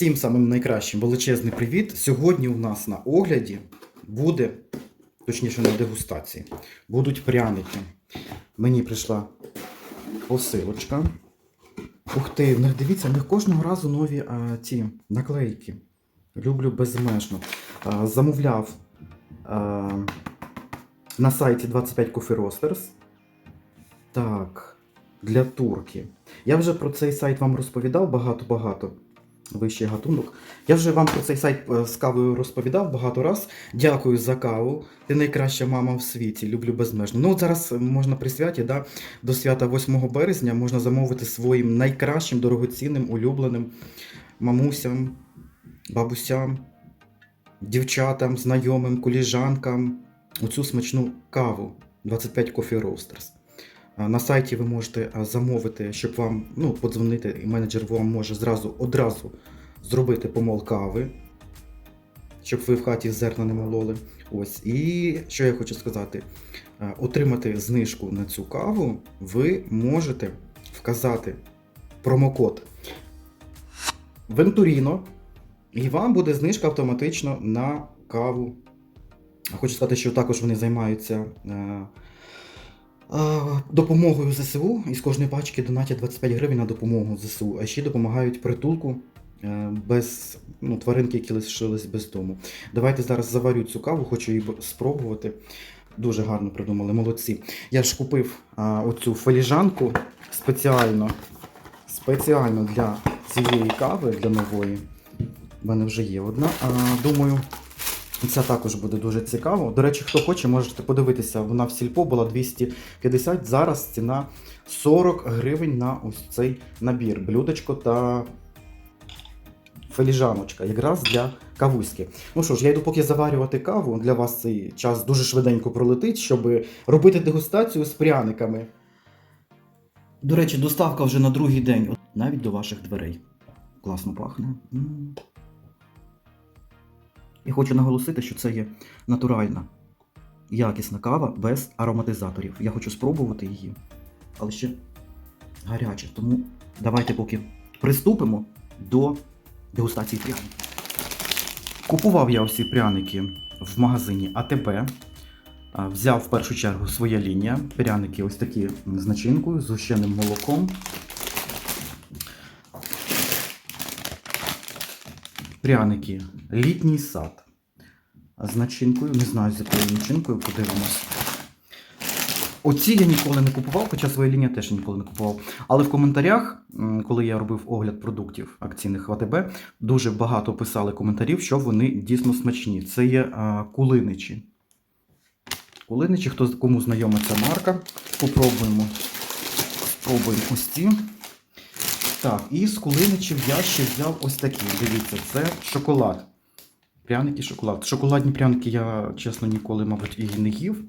Всім самим найкращим величезний привіт. Сьогодні у нас на огляді буде, точніше на дегустації, будуть пряники. Мені прийшла посилочка. Ух ти, в них дивіться, в них кожного разу нові а, ці наклейки. Люблю безмежно. А, замовляв а, на сайті 25 Coffee Roasters. Так, для турки. Я вже про цей сайт вам розповідав багато-багато. Вищий гатунок. Я вже вам про цей сайт е, з кавою розповідав багато раз. Дякую за каву. Ти найкраща мама в світі. Люблю безмежно. Ну, от зараз можна при святі, да, до свята 8 березня можна замовити своїм найкращим, дорогоцінним, улюбленим мамусям, бабусям, дівчатам, знайомим, коліжанкам оцю смачну каву 25 Coffee Roasters. На сайті ви можете замовити, щоб вам ну, подзвонити, і менеджер вам може зразу одразу зробити помол кави, щоб ви в хаті зерна не мололи. Ось. І що я хочу сказати, отримати знижку на цю каву ви можете вказати промокод Venturino, і вам буде знижка автоматично на каву. Хочу сказати, що також вони займаються. Допомогою ЗСУ із кожної пачки донатять 25 гривень на допомогу ЗСУ, а ще допомагають притулку е, без ну, тваринки, які лишились без дому. Давайте зараз заварю цю каву, хочу її спробувати. Дуже гарно придумали, молодці. Я ж купив а, оцю фаліжанку спеціально, спеціально для цієї кави, для нової. У мене вже є одна. А, думаю, це також буде дуже цікаво. До речі, хто хоче, можете подивитися. Вона в сільпо була 250. Зараз ціна 40 гривень на ось цей набір. Блюдечко та феліжаночка, якраз для кавуськи. Ну що ж, я йду поки заварювати каву. Для вас цей час дуже швиденько пролетить, щоб робити дегустацію з пряниками. До речі, доставка вже на другий день, навіть до ваших дверей. Класно пахне. І хочу наголосити, що це є натуральна, якісна кава без ароматизаторів. Я хочу спробувати її, але ще гаряча. Тому давайте поки приступимо до дегустації пряників. Купував я всі пряники в магазині АТБ. Взяв в першу чергу своя лінія. Пряники ось такі з начинкою, з гущеним молоком. Пряники літній сад. З начинкою, не знаю з якою начинкою, подивимось. Оці я ніколи не купував, хоча своя лінія теж ніколи не купував. Але в коментарях, коли я робив огляд продуктів акційних в АТБ, дуже багато писали коментарів, що вони дійсно смачні. Це є кулиничі. Кулиничі, хто кому знайома ця марка. Попробуємо. Спробуємо ось ці. Так, і з кулиничів я ще взяв ось такі. Дивіться, це шоколад. Пряники, шоколад. Шоколадні пряники я, чесно, ніколи, мабуть, і не їв.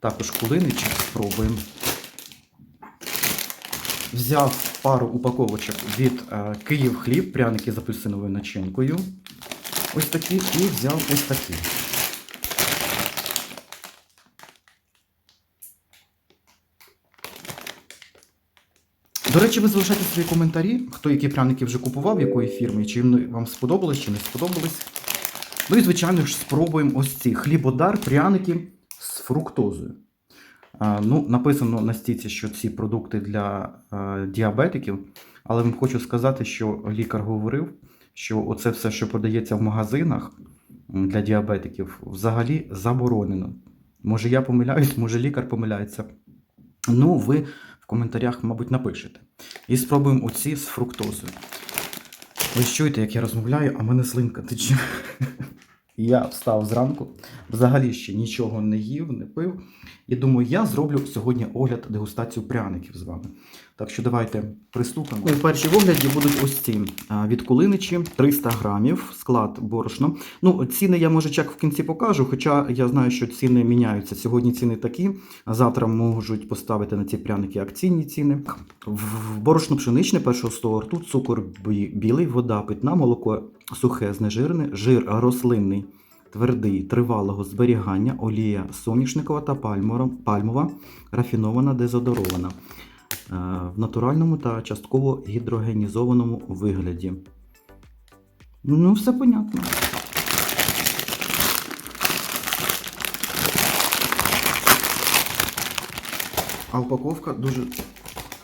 Також кулиничі спробуємо. Взяв пару упаковочок від е, Київ хліб, пряники з апельсиновою начинкою. Ось такі. І взяв ось такі. До речі, ви залишайте свої коментарі, хто які пряники вже купував, якої фірми, чи вони вам сподобались, чи не сподобались. Ну і, звичайно ж, спробуємо ось ці хлібодар, пряники з фруктозою. Ну, написано на стіці, що ці продукти для діабетиків, але вам хочу сказати, що лікар говорив, що оце все, що продається в магазинах для діабетиків, взагалі заборонено. Може, я помиляюсь, може лікар помиляється. Ну, ви в коментарях, мабуть, напишете. І спробуємо оці з фруктозою. Ви чуєте, як я розмовляю, а мене слинка тече. Я встав зранку, взагалі ще нічого не їв, не пив. І думаю, я зроблю сьогодні огляд дегустацію пряників з вами. Так що давайте приступимо. Ну, перші огляді будуть ось ці від кулиничі 300 грамів, склад борошно. Ну, ціни я може чек в кінці покажу, хоча я знаю, що ціни міняються. Сьогодні ціни такі, а завтра можуть поставити на ці пряники акційні ціни. В борошно пшеничне першого сорту, цукор білий, вода питна, молоко сухе, знежирене, жир рослинний, твердий, тривалого зберігання, олія соняшникова та пальмова, рафінована, дезодорована. Е, В натуральному та частково гідрогенізованому вигляді. Ну, все понятно. А упаковка дуже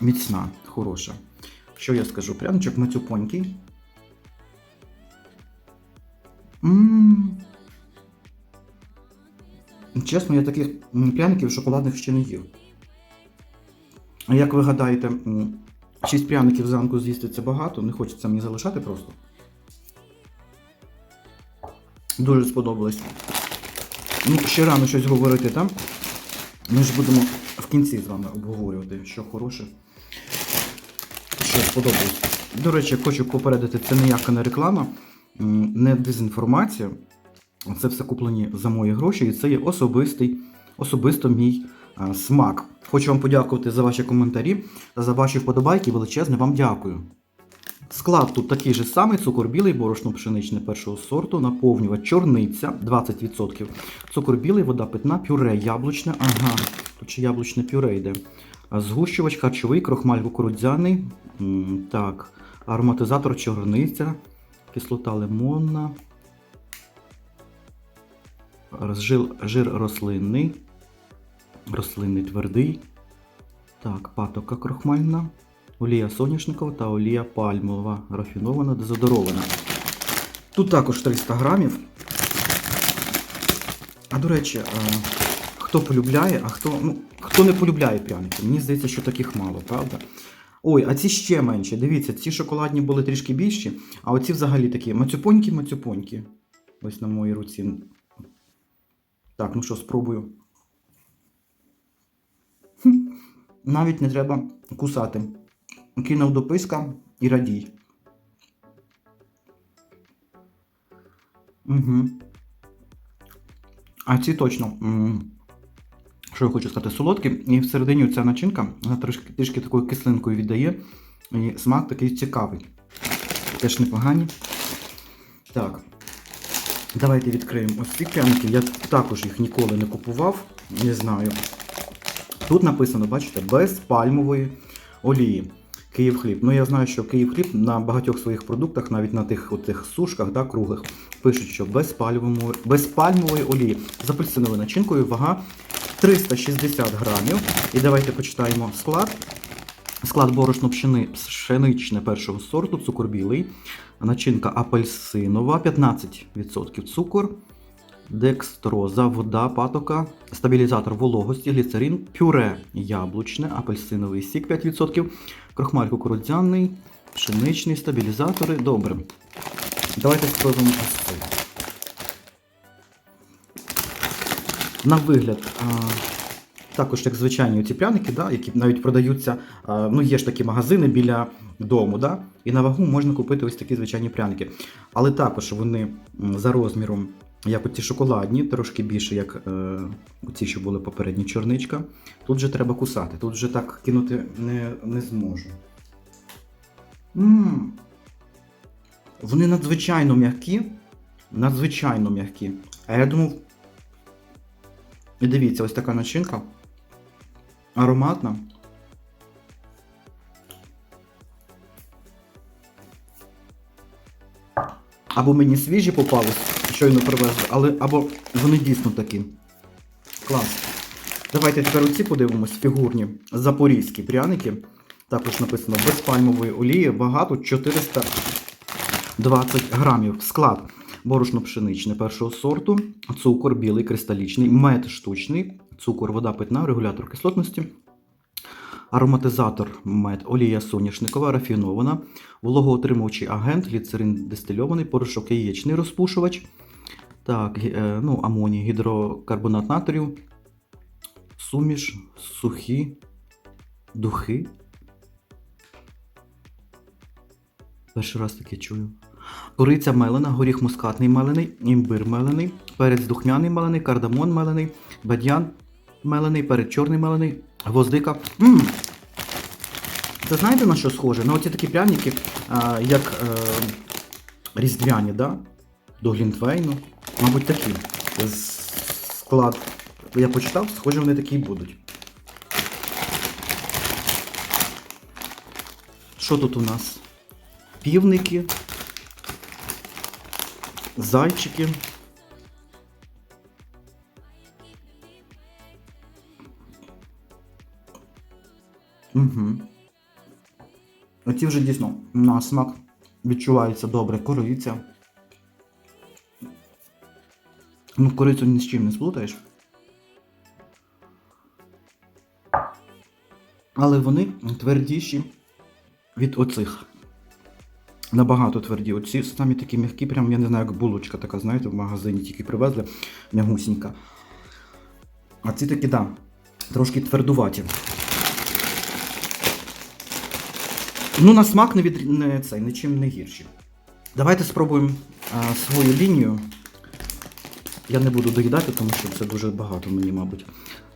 міцна, хороша. Що я скажу? Пряничок мацюпонький. Ммм. Чесно, я таких пряників шоколадних ще не їв. Як ви гадаєте, м, шість пряників зранку з'їсти це багато, не хочеться мені залишати просто. Дуже сподобалось. Ну, ще рано щось говорити, там. Ми ж будемо в кінці з вами обговорювати, що хороше. Що сподобалось. До речі, хочу попередити, це ніяка не реклама, не дезінформація. Це все куплені за мої гроші, і це є особистий, особисто мій а, смак. Хочу вам подякувати за ваші коментарі та за ваші вподобайки. Величезне вам дякую. Склад тут такий же самий: цукор білий, борошно пшеничне першого сорту, наповнювач чорниця 20%, цукор білий, вода питна, пюре яблучне. Ага, тут ще яблучне пюре йде. Згущувач харчовий, крохмаль кукурудзяний. Так, ароматизатор чорниця, кислота лимонна. Жир, жир рослинний. Рослинний твердий. Так, патока крохмальна. Олія соняшникова та олія пальмова. Рафінована, дезодорована. Тут також 300 грамів. А до речі, хто полюбляє, а хто, ну, хто не полюбляє пряники? Мені здається, що таких мало, правда? Ой, а ці ще менші. Дивіться, ці шоколадні були трішки більші, а оці взагалі такі мацюпонькі-мацюпонькі. Ось на моїй руці. Так, ну що, спробую. Навіть не треба кусати. Кинув до писка і радій. Угу. А ці точно. Що я хочу сказати, солодкі. І всередині ця начинка вона трішки, трішки такою кислинкою віддає. І смак такий цікавий. Теж непогані. Так. Давайте відкриємо ось ці пряники. Я також їх ніколи не купував. Не знаю. Тут написано, бачите, без пальмової олії. Київ хліб. Ну я знаю, що Київ хліб на багатьох своїх продуктах, навіть на тих отих сушках, да, круглих, пишуть, що без пальмової, без пальмової олії з апельсиновою начинкою вага 360 грамів. І давайте почитаємо склад. Склад борошно пшени, пшеничне першого сорту, цукор білий, начинка апельсинова, 15% цукор, декстроза, вода, патока, стабілізатор вологості, гліцерин, пюре яблучне, апельсиновий сік 5%, крохмаль кукурудзяний, пшеничний, стабілізатори. Добре. Давайте спробуємо ось. На вигляд, також як звичайні ці пряники, да, які навіть продаються, ну є ж такі магазини біля дому, да, і на вагу можна купити ось такі звичайні пряники. Але також вони за розміром, як оці шоколадні, трошки більше, як е, ці, що були попередні чорничка. Тут вже треба кусати, тут вже так кинути не, не зможу. М, Вони надзвичайно м'які. Надзвичайно м'які. А я думав. І дивіться, ось така начинка. Ароматна. Або мені свіжі попались, щойно привезли, але або вони дійсно такі. Клас. Давайте тепер оці подивимось, фігурні запорізькі пряники. Також написано без пальмової олії, вага тут 420 грамів. Склад. Борошно пшеничне першого сорту, цукор білий кристалічний, мед штучний, цукор, вода питна, регулятор кислотності, ароматизатор мед, олія соняшникова, рафінована, вологоотримувачий агент, гліцерин дистильований, порошок яєчний розпушувач, так, е, ну, амоній, гідрокарбонат натрію, суміш, сухі, духи. Перший раз таке чую. Кориця мелена, горіх мускатний мелений, імбир мелений, перець духмяний мелений, кардамон мелений, бадьян мелений, перець чорний мелений, гвоздика. Мм. Це знаєте на що схоже? На оці такі пряники, а, як е, різдвяні, да? До Глінтвейну. Мабуть, такі. Склад. Я почитав, схоже, вони такі будуть. Що тут у нас? Півники. зайчики. Угу. Оці вже дійсно на смак відчувається добре. Кориця. Ну, корицю ні з чим не сплутаєш. Але вони твердіші від оцих. Набагато тверді. Оці самі такі м'які, прям я не знаю, як булочка така, знаєте, в магазині тільки привезли м'ягусінька. А ці такі, так, да, трошки твердуваті. Ну, на смак не, від... не цей, нічим не гірші. Давайте спробуємо а, свою лінію. Я не буду доїдати, тому що це дуже багато мені, мабуть.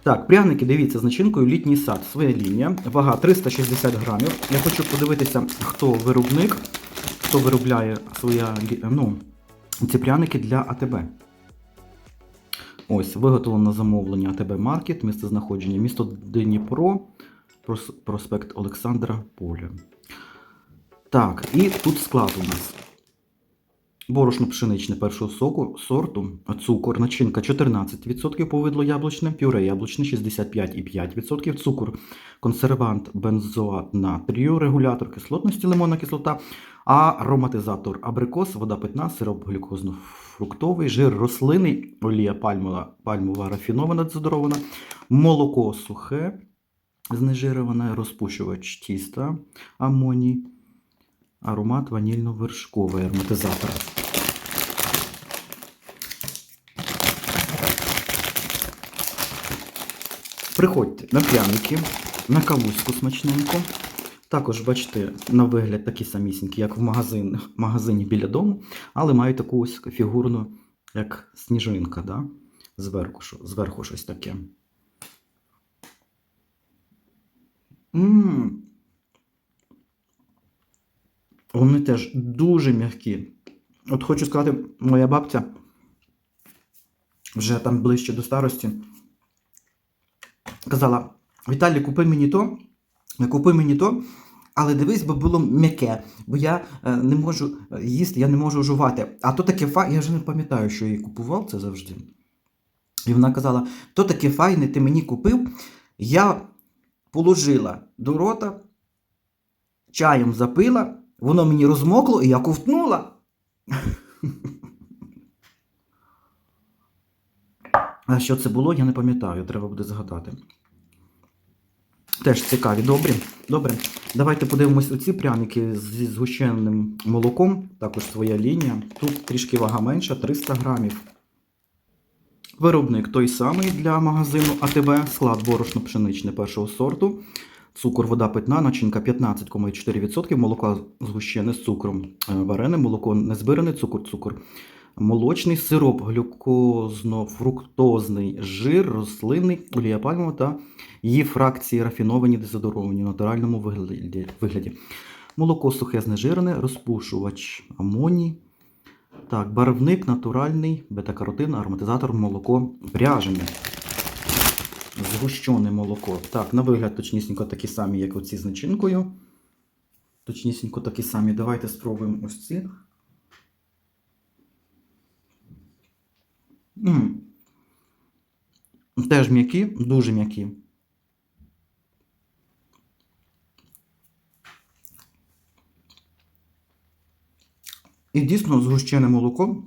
Так, пряники, дивіться, з начинкою літній сад. Своя лінія. Вага 360 грамів. Я хочу подивитися, хто виробник, хто виробляє своя, ну, ці пряники для АТБ. Ось, виготовлено замовлення АТБ Маркет, місце знаходження, місто Дніпро, проспект Олександра Поля. Так, і тут склад у нас. Борошно пшеничне першого соку, сорту, цукор, начинка 14%, повидло яблучне, пюре яблучне 65,5%, цукор, консервант, бензоат натрію, регулятор кислотності, лимонна кислота, ароматизатор абрикос, вода питна, сироп глюкозно-фруктовий, жир рослинний, олія пальмова, пальмова рафінована, дезодорована, молоко сухе, знежироване, розпушувач тіста, амоній, аромат ванільно-вершковий ароматизатор. Приходьте на пряники, на кавуську смачненьку. Також, бачите, на вигляд такі самісінькі, як в магазин, магазині біля дому, але мають таку ось фігурну, як сніжинка, да? зверху, зверху щось таке. М, Вони теж дуже м'які. От хочу сказати, моя бабця вже там ближче до старості казала: Віталій, купи мені то, купи мені то, але дивись, бо було м'яке, бо я е, не можу е, їсти, я не можу жувати. А то таке фа, я вже не пам'ятаю, що я їй купував це завжди. І вона казала: то таке файне, ти мені купив, я положила до рота, чаєм запила, воно мені розмокло, і я ковтнула. А що це було, я не пам'ятаю, треба буде згадати. Теж цікаві, добрі. Добре. Давайте подивимось оці пряники зі згущеним молоком. Також своя лінія. Тут трішки вага менша, 300 грамів. Виробник той самий для магазину АТБ, склад борошно пшеничне першого сорту, цукор, вода питна, начинка 15,4%, молоко згущене з цукром е, варене, молоко незбирене, цукор, цукор. Молочний сироп, глюкозно-фруктозний жир, рослинний, олія пальмова та її фракції рафіновані дезодоровані в натуральному вигляді. Молоко сухе знежирене, розпушувач амоній. Так, барвник натуральний, бета-каротин, ароматизатор, молоко пряжене. Згущене молоко. Так, на вигляд точнісінько такі самі, як оці з начинкою. Точнісінько такі самі. Давайте спробуємо ось ці. М. Теж м'які, дуже м'які. І дійсно згущене молоко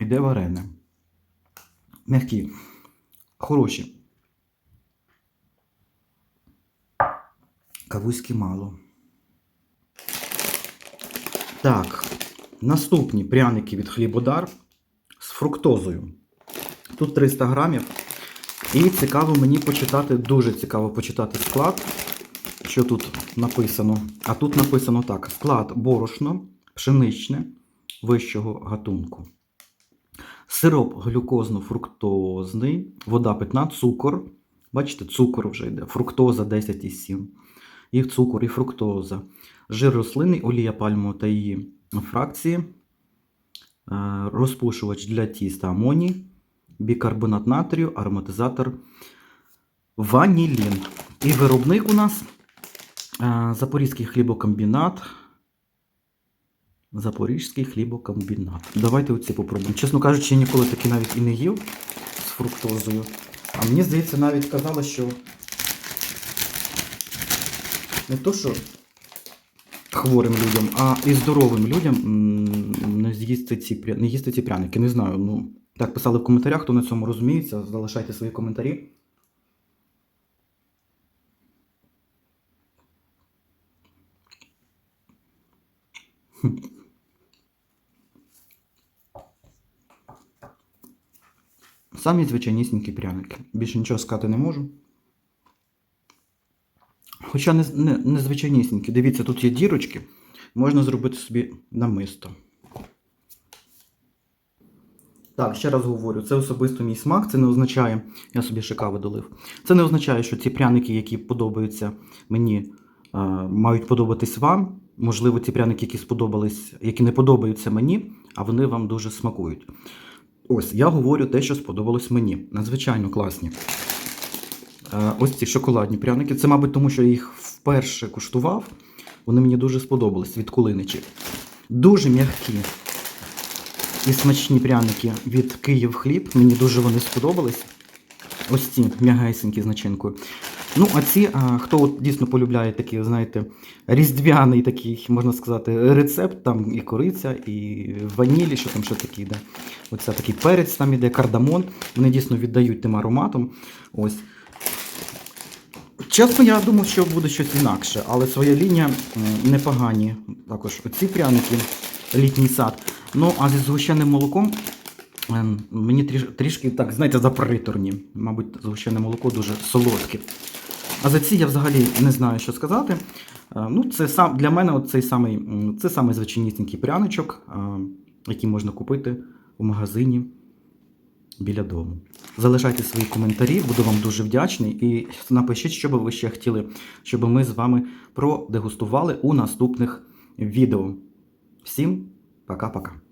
іде варене. М'які. Хороші. Кавузькі мало. Так. Наступні пряники від хлібодар з фруктозою. Тут 300 грамів. І цікаво мені почитати, дуже цікаво почитати склад, що тут написано. А тут написано так: склад борошно, пшеничне вищого гатунку. Сироп глюкозно-фруктозний, вода питна, цукор. Бачите, цукор вже йде, фруктоза 10,7. І цукор, і фруктоза. Жир рослинний, олія пальмова та її фракції, е, розпушувач для тіста амоній, бікарбонат натрію, ароматизатор ванілін. І виробник у нас е, Запорізький хлібокомбінат. Запорізький хлібокомбінат. Давайте оці попробуємо. Чесно кажучи, я ніколи такі навіть і не їв з фруктозою. А мені здається, навіть казали, що не то, що хворим людям, а і здоровим людям не з'їсти ці, не їсти ці пряники. Не знаю. Ну, так писали в коментарях, хто на цьому розуміється. Залишайте свої коментарі. Самі звичайнісінькі пряники. Більше нічого сказати не можу. Хоча не, не, не звичайнісінькі. Дивіться, тут є дірочки. Можна зробити собі намисто. Так, ще раз говорю, це особисто мій смак, це не означає, я собі ще кави долив. Це не означає, що ці пряники, які подобаються мені, мають подобатись вам. Можливо, ті пряники, які сподобались, які не подобаються мені, а вони вам дуже смакують. Ось, я говорю те, що сподобалось мені. Надзвичайно класні. Е, Ось ці шоколадні пряники. Це, мабуть, тому що я їх вперше куштував. Вони мені дуже сподобались від кулиничі. Дуже м'які і смачні пряники від Київ хліб. Мені дуже вони сподобались. Ось ці м'ягесенькі з начинкою. Ну, а ці, а, хто от дійсно полюбляє такий, знаєте, різдвяний такий, можна сказати, рецепт, там і кориця, і ванілі, що там ще такі йде. Оце такий перець там іде, кардамон. Вони дійсно віддають тим ароматом. Ось. Чесно, я думав, що буде щось інакше, але своя лінія непогані. Також оці пряники, літній сад. Ну, а зі згущеним молоком ем, мені тріш, трішки, так, знаєте, заприторні. Мабуть, згущене молоко дуже солодке. А за ці я взагалі не знаю, що сказати. Е, Ну, це сам для мене цей самий, це самий звичайнісінький пряничок, е, який можна купити у магазині біля дому. Залишайте свої коментарі, буду вам дуже вдячний. І напишіть, що би ви ще хотіли, щоб ми з вами продегустували у наступних відео. Всім пока-пока.